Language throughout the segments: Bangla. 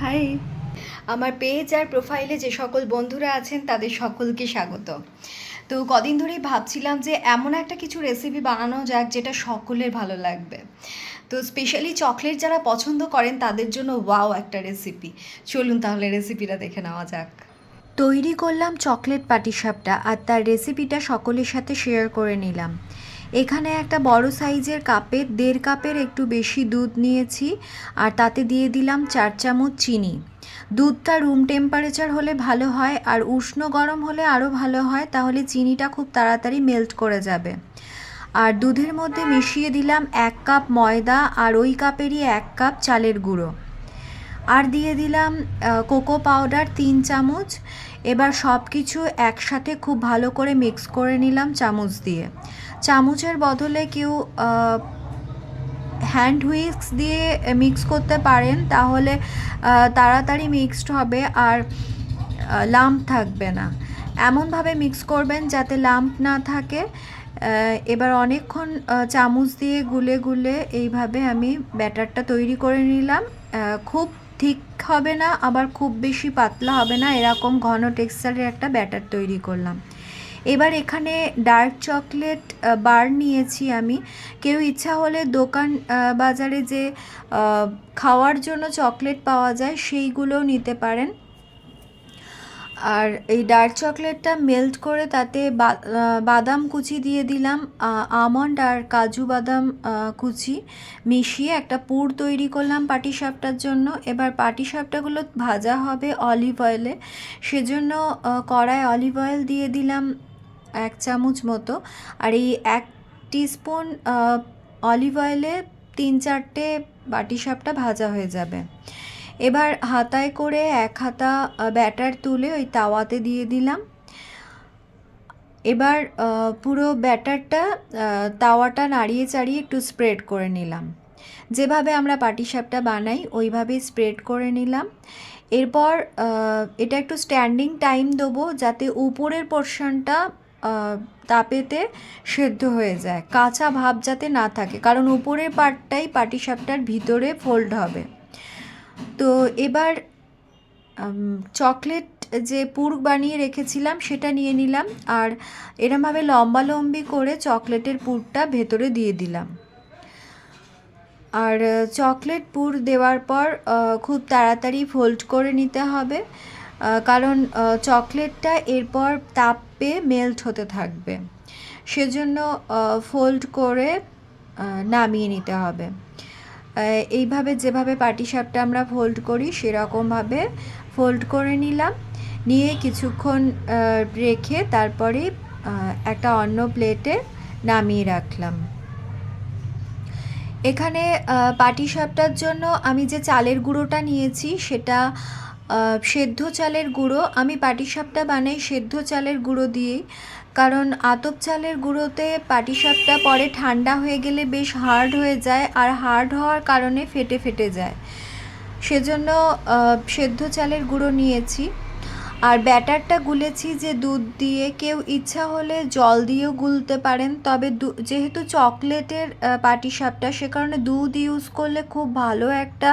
হাই। আমার পেজ আর প্রোফাইলে যে সকল বন্ধুরা আছেন, তাদের সকলকে স্বাগত। তো কদিন ধরেই ভাবছিলাম যে এমন একটা কিছু রেসিপি বানানো যাক, যেটা সকলের ভালো লাগবে। তো স্পেশালি চকলেট যারা পছন্দ করেন, তাদের জন্য ওয়াও একটা রেসিপি চলুন তাহলে রেসিপিটা দেখে নেওয়া যাক। তৈরি করলাম চকলেট পাটিসাপটা আর তার রেসিপিটা সকলের সাথে শেয়ার করে নিলাম। এখানে একটা বড় সাইজের কাপে, দেড় কাপের একটু বেশি দুধ নিয়েছি আর তাতে দিয়ে দিলাম চার চামচ চিনি। দুধটা রুম টেম্পারেচার হলে ভালো হয় আর উষ্ণ গরম হলে আরও ভালো হয়, তাহলে চিনিটা খুব তাড়াতাড়ি মেল্ট করে যাবে। আর দুধের মধ্যে মিশিয়ে দিলাম এক কাপ ময়দা আর ওই কাপেরই এক কাপ চালের গুঁড়ো। আর দিয়ে দিলাম কোকো পাউডার তিন চামচ। এবার সব কিছু একসাথে খুব ভালো করে মিক্স করে নিলাম চামচ দিয়ে। চামচের বদলে কেউ হ্যান্ড হুইস্ক দিয়ে মিক্স করতে পারেন, তাহলে তাড়াতাড়ি মিক্সড হবে আর লাম্প থাকবে না। এমনভাবে মিক্স করবেন যাতে লাম্প না থাকে। এবার অনেকক্ষণ চামচ দিয়ে গুলে গুলে এইভাবে আমি ব্যাটারটা তৈরি করে নিলাম। খুব ঠিক হবে না, আবার খুব বেশি পাতলা হবে না, এরকম ঘন টেক্সচারের একটা ব্যাটার তৈরি করলাম। এবার এখানে ডার্ক চকলেট বার নিয়েছি আমি। কেউ ইচ্ছা হলে দোকান বাজারে যে খাওয়ার জন্য চকলেট পাওয়া যায় সেইগুলোও নিতে পারেন। আর এই ডার্ক চকলেটটা মেল্ট করে তাতে বাদাম কুচি দিয়ে দিলাম। আমন্ড আর কাজু বাদাম কুচি মিশিয়ে একটা পুর তৈরি করলাম পাটিসাপটার জন্য। এবার পাটিসাপটাগুলো ভাজা হবে অলিভ অয়েলে। সেজন্য কড়ায় অলিভ অয়েল দিয়ে দিলাম। এক চামচ মতো। আর এই এক টিস্পুন অলিভ অয়েলে তিন চারটে বাটিসাপটা ভাজা হয়ে যাবে। এবার হাতায় করে এক হাতা ব্যাটার তুলে ওই তাওয়াতে দিয়ে দিলাম। এবার পুরো ব্যাটারটা তাওয়াটা নাড়িয়ে চাড়িয়ে একটু স্প্রেড করে নিলাম। যেভাবে আমরা পাটিসাপটা বানাই, ওইভাবেই স্প্রেড করে নিলাম। এরপর এটা একটু স্ট্যান্ডিং টাইম দেবো যাতে উপরের পোর্শনটা তাপেতে সেদ্ধ হয়ে যায়। কাঁচা ভাব যাতে না থাকে, কারণ উপরের পার্টটাই পাটিসাপটার ভিতরে ফোল্ড হবে। তো এবার চকলেট যে পুর বানিয়ে রেখেছিলাম, সেটা নিয়ে নিলাম, আর এরমভাবে লম্বা লম্বি করে চকলেটের পুরটা ভেতরে দিয়ে দিলাম। আর চকলেট পুর দেওয়ার পর খুব তাড়াতাড়ি ফোল্ড করে নিতে হবে। কারণ চকলেটটা এরপর তাপে মেল্ট হতে থাকবে। সেজন্য ফোল্ড করে নামিয়ে নিতে হবে। এইভাবে যেভাবে পাটিসাপটা আমরা ফোল্ড করি, সেরকমভাবে ফোল্ড করে নিলাম। নিয়ে কিছুক্ষণ রেখে তারপরে একটা অন্য প্লেটে নামিয়ে রাখলাম। এখানে পাটিসাপটার জন্য আমি যে চালের গুঁড়োটা নিয়েছি, সেটা সেদ্ধ চালের গুঁড়ো, আমি পাটিসাপটা বানাই সেদ্ধ চালের গুঁড়ো দিয়েই। কারণ আতপ চালের গুঁড়োতে পাটিসাপটা পরে ঠান্ডা হয়ে গেলে বেশ হার্ড হয়ে যায় আর হার্ড হওয়ার কারণে ফেটে ফেটে যায়। সেজন্য সেদ্ধ চালের গুঁড়ো নিয়েছি। আর ব্যাটারটা গুলেছি যে দুধ দিয়ে। কেউ ইচ্ছা হলে জল দিয়েও গুলতে পারেন, তবে যেহেতু চকলেটের পাটিসাপটা, সে কারণে দুধ ইউজ করলে খুব ভালো একটা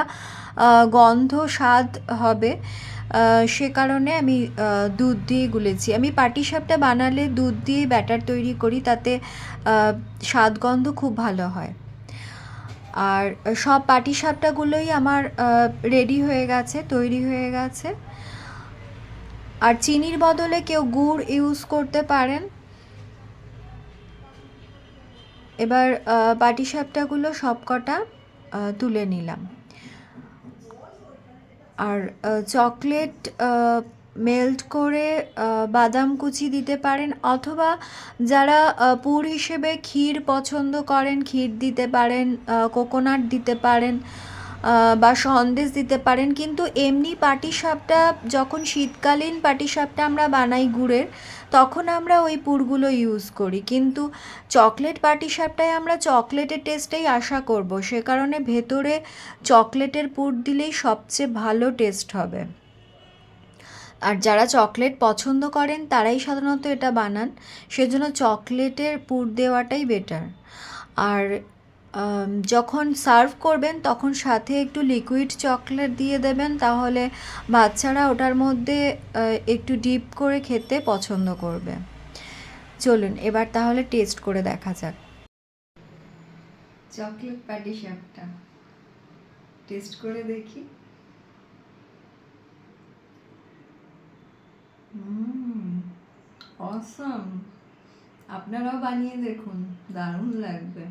গন্ধ, স্বাদ হবে। সে কারণে আমি দুধ দিয়ে গুলেছি। আমি পাটিসাপটা বানালে দুধ দিয়ে ব্যাটার তৈরি করি, তাতে স্বাদ গন্ধ খুব ভালো হয়। আর সব পাটিসাপটাগুলোই আমার রেডি হয়ে গেছে, তৈরি হয়ে গেছে। আর চিনির বদলে কেউ গুড় ইউজ করতে পারেন। এবার পাটিসাপটাগুলো সবকটা তুলে নিলাম। আর চকলেট মেল্ট করে বাদাম কুচি দিতে পারেন অথবা যারা পুর হিসেবে ক্ষীর পছন্দ করেন, ক্ষীর দিতে পারেন কোকোনাট দিতে পারেন। বা সন্দেশ দিতে পারেন। কিন্তু এমনি পাটিসাপটা, যখন শীতকালীন পাটিসাপটা আমরা বানাই গুড়ের, তখন আমরা ওই পুরগুলো ইউজ করি। কিন্তু চকলেট পাটিসাপটায় আমরা চকলেটের টেস্টেই আশা করব। সে কারণে ভেতরে চকলেটের পুর দিলেই সবচেয়ে ভালো টেস্ট হবে। আর যারা চকলেট পছন্দ করেন, তারাই সাধারণত এটা বানান। সেজন্য চকলেটের পুর দেওয়াটাই বেটার আর যখন সার্ভ করবেন, তখন সাথে একটু লিকুইড চকলেট দিয়ে দেবেন, তাহলে বাচ্চারা ওটার মধ্যে একটু ডিপ করে খেতে পছন্দ করবে। চলুন, এবার তাহলে টেস্ট করে দেখা যাক। চকলেট প্যাটি শ্যাপটা টেস্ট করে দেখি। অসম আপনারাও বানিয়ে দেখুন, দারুণ লাগবে।